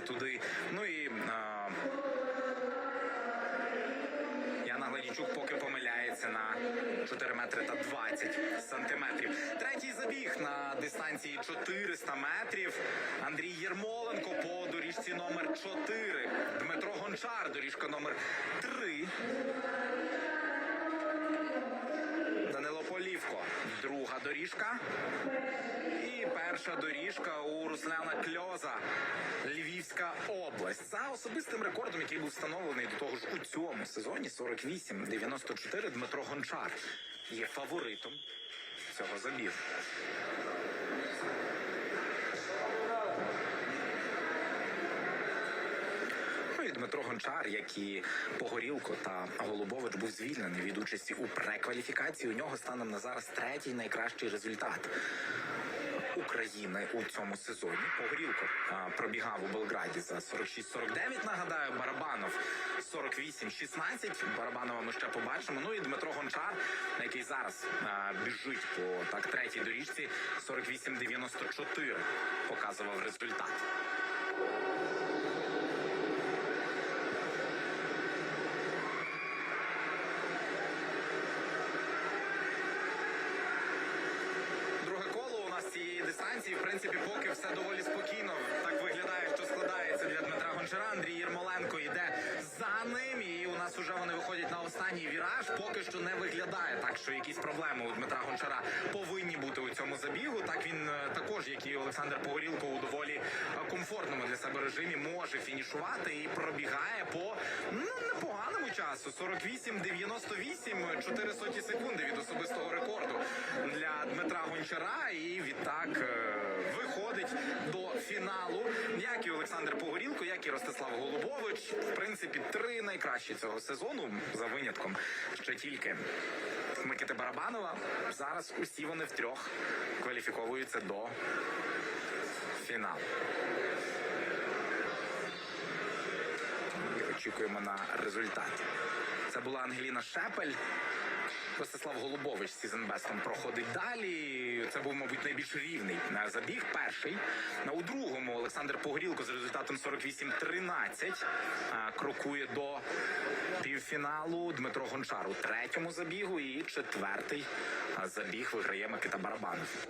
туди. Ну і а, Яна Гладічук поки помиляється на 4 метри та 20 сантиметрів. Третій забіг на дистанції 400 метрів. Андрій Єрмоленко по доріжці номер 4. Дмитро Гончар, доріжка номер 3. Доріжка. І перша доріжка у Руслана Кльоза, Львівська область. За особистим рекордом, який був встановлений до того ж у цьому сезоні 48-94, Дмитро Гончар є фаворитом цього забігу. Дмитро Гончар, як і Погорілко та Голубович, був звільнений від участі у прекваліфікації. У нього станом на зараз третій найкращий результат. України у цьому сезоні. Погорілко а, пробігав у Белграді за 46-49, Нагадаю, Барабанов 48-16. Барабанова ми ще побачимо. Ну і Дмитро Гончар, який зараз а, біжить по так третій доріжці, 48-94 показував результат. Друге коло у нас цієї дистанції, в принципі, поки все доволі спокійно. Так виглядає, що складається для Дмитра Гончара. Андрій Єрмоленко йде за ним. І у нас вже вони виходять на останній віраж. Поки що не виглядає так, що якісь проблеми у Дмитра Гончара повинні бути у цьому забігу. Так він е, також, як і Олександр Погорілко, у доволі е, комфортному для себе режимі може фінішувати і пробігає по ну непоганому часу. 48-98, 4 соті секунди від особистого рекорду для Дмитра Гончара. І відтак е, фіналу. Як і Олександр Погорілко, як і Ростислав Голубович. В принципі, три найкращі цього сезону за винятком ще тільки. Микити Барабанова зараз усі вони втрьох кваліфіковуються до фіналу. Очікуємо на результат. Це була Ангеліна Шепель. Ростислав Голубович з Сізенбестом проходить далі. Це був, мабуть, найбільш рівний забіг. Перший. на У другому Олександр Погорілко з результатом 48-13 е, крокує до півфіналу. Дмитро Гончар у третьому забігу і четвертий забіг виграє Микита Барабанов.